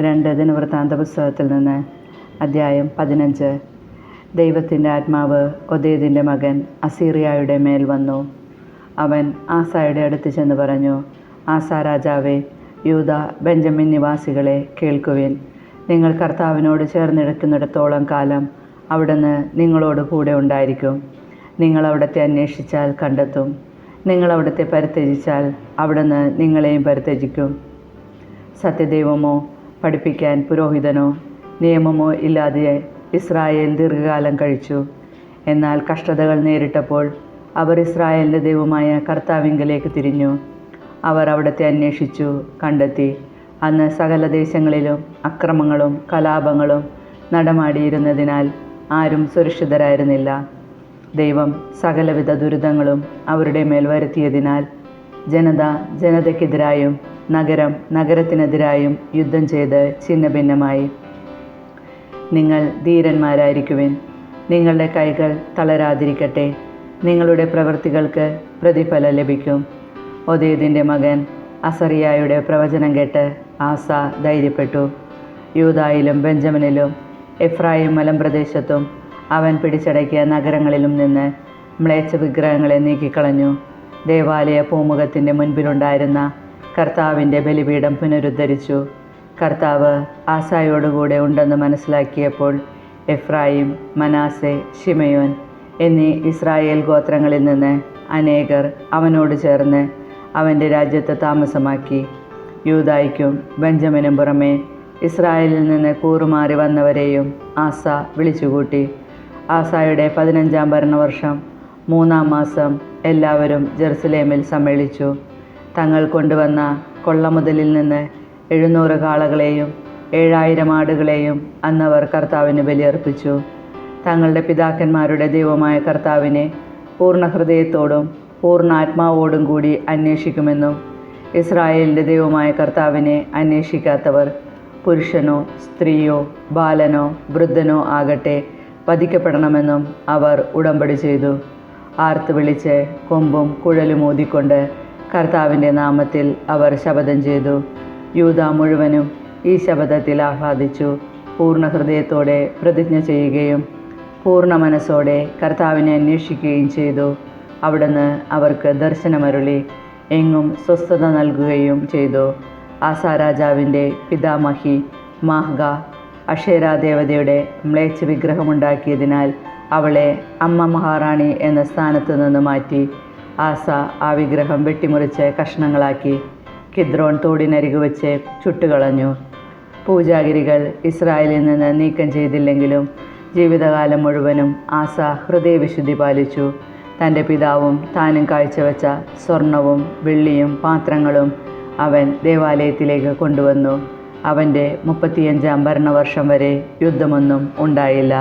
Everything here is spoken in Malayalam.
രണ്ട് ദിനവൃത്താന്ത പുസ്തകത്തിൽ നിന്ന് അദ്ധ്യായം പതിനഞ്ച്. ദൈവത്തിന്റെ ആത്മാവ് ഒതേദിന്റെ മകൻ അസീറിയായുടെ മേൽ വന്നു. അവൻ ആസായുടെ അടുത്ത് ചെന്ന് പറഞ്ഞു ആസാ രാജാവെ യൂത ബെഞ്ചമിൻ നിവാസികളെ കേൾക്കുവിൻ. നിങ്ങൾ കർത്താവിനോട് ചേർന്നിടക്കുന്നിടത്തോളം കാലം അവിടുന്ന് നിങ്ങളോട് കൂടെ ഉണ്ടായിരിക്കും. നിങ്ങൾ അവിടുത്തെ അന്വേഷിച്ചാൽ കണ്ടെത്തും. നിങ്ങൾ അവിടുത്തെ പരിത്യജിച്ചാൽ അവിടുന്ന് നിങ്ങളെയും പരിത്യജിക്കും. സത്യദൈവമോ പഠിപ്പിക്കാൻ പുരോഹിതനോ നിയമമോ ഇല്ലാതെ ഇസ്രായേൽ ദീർഘകാലം കഴിച്ചു. എന്നാൽ കഷ്ടതകൾ നേരിട്ടപ്പോൾ അവർ ഇസ്രായേലിന്റെ ദൈവമായ കർത്താവിങ്കലേക്ക് തിരിഞ്ഞു. അവർ അവിടുത്തെ അന്വേഷിച്ചു കണ്ടെത്തി. അന്ന് സകല ദേശങ്ങളിലും അക്രമങ്ങളും കലാപങ്ങളും നടമാടിയിരുന്നതിനാൽ ആരും സുരക്ഷിതരായിരുന്നില്ല. ദൈവം സകലവിധ ദുരിതങ്ങളും അവരുടെ മേൽ വരുത്തിയതിനാൽ ജനത ജനതയ്ക്കെതിരായും നഗരം നഗരത്തിനെതിരായും യുദ്ധം ചെയ്ത് ഛിന്നഭിന്നമായി. നിങ്ങൾ ധീരന്മാരായിരിക്കുവിൻ. നിങ്ങളുടെ കൈകൾ തളരാതിരിക്കട്ടെ. നിങ്ങളുടെ പ്രവൃത്തികൾക്ക് പ്രതിഫലം ലഭിക്കും. ഒതേദിന്റെ മകൻ അസറിയായുടെ പ്രവചനം കേട്ട് ആസ ധൈര്യപ്പെട്ടു. യൂതായിലും ബെഞ്ചമിനിലും എഫ്രായിം മലമ്പ്രദേശത്തും അവൻ പിടിച്ചടക്കിയ നഗരങ്ങളിലും നിന്ന് മ്ലേച്ഛ വിഗ്രഹങ്ങളെ നീക്കിക്കളഞ്ഞു. ദേവാലയ പൂമുഖത്തിന്റെ മുൻപിലുണ്ടായിരുന്ന കർത്താവിന്റെ ബലിപീഠം പുനരുദ്ധരിച്ചു. കർത്താവ് ആസായോടുകൂടെ ഉണ്ടെന്ന് മനസ്സിലാക്കിയപ്പോൾ എഫ്രായിം മനാസെ ഷിമയോൻ എന്നീ ഇസ്രായേൽ ഗോത്രങ്ങളിൽ നിന്ന് അനേകർ അവനോട് ചേർന്ന് അവന്റെ രാജ്യത്ത് താമസമാക്കി. യൂതായ്ക്കും ബെഞ്ചമിനും പുറമെ ഇസ്രായേലിൽ നിന്ന് കൂറുമാറി വന്നവരെയും ആസ വിളിച്ചുകൂട്ടി. ആസായുടെ പതിനഞ്ചാം ഭരണവർഷം മൂന്നാം മാസം എല്ലാവരും ജെറുസലേമിൽ സമ്മേളിച്ചു. തങ്ങൾ കൊണ്ടുവന്ന കൊള്ളമുതലിൽ നിന്ന് എഴുന്നൂറ് കാളകളെയും ഏഴായിരം ആടുകളെയും അന്നവർ കർത്താവിന് ബലിയർപ്പിച്ചു. തങ്ങളുടെ പിതാക്കന്മാരുടെ ദൈവമായ കർത്താവിനെ പൂർണ ഹൃദയത്തോടും പൂർണ ആത്മാവോടും കൂടി അന്വേഷിക്കുമെന്നും ഇസ്രായേലിന്റെ ദൈവമായ കർത്താവിനെ അന്വേഷിക്കാത്തവർ പുരുഷനോ സ്ത്രീയോ ബാലനോ വൃദ്ധനോ ആകട്ടെ വധിക്കപ്പെടണമെന്നും അവർ ഉടമ്പടി ചെയ്തു. ആർത്ത് വിളിച്ച് കൊമ്പും കുഴലും ഊതിക്കൊണ്ട് കർത്താവിന്റെ നാമത്തിൽ അവർ ശപഥം ചെയ്തു. യൂത മുഴുവനും ഈ ശപഥത്തിൽ ആഹ്ലാദിച്ചു. പൂർണ ഹൃദയത്തോടെ പ്രതിജ്ഞ ചെയ്യുകയും പൂർണ മനസ്സോടെ കർത്താവിനെ അന്വേഷിക്കുകയും ചെയ്തു. അവിടുന്ന് അവർക്ക് ദർശനമരുളി എങ്ങും സ്വസ്ഥത നൽകുകയും ചെയ്തു. ആസാ രാജാവിന്റെ പിതാമഹി മാഹ്ഗ അഷേരാ ദേവതയുടെ മ്ലേച്ഛ വിഗ്രഹമുണ്ടാക്കിയതിനാൽ അവളെ അമ്മ മഹാറാണി എന്ന സ്ഥാനത്ത് നിന്ന് മാറ്റി ആസ ആ വിഗ്രഹം വെട്ടിമുറിച്ച് കഷ്ണങ്ങളാക്കി കിദ്രോൺ തോടിനരികു വെച്ച് ചുട്ടുകളഞ്ഞു. പൂജാഗിരികൾ ഇസ്രായേലിൽ നിന്ന് നീക്കം ചെയ്തില്ലെങ്കിലും ജീവിതകാലം മുഴുവനും ആസ ഹൃദയവിശുദ്ധി പാലിച്ചു. തന്റെ പിതാവും താനും കാഴ്ചവെച്ച സ്വർണവും വെള്ളിയും പാത്രങ്ങളും അവൻ ദേവാലയത്തിലേക്ക് കൊണ്ടുവന്നു. അവന്റെ മുപ്പത്തിയഞ്ചാം ഭരണവർഷം വരെ യുദ്ധമൊന്നും ഉണ്ടായില്ല.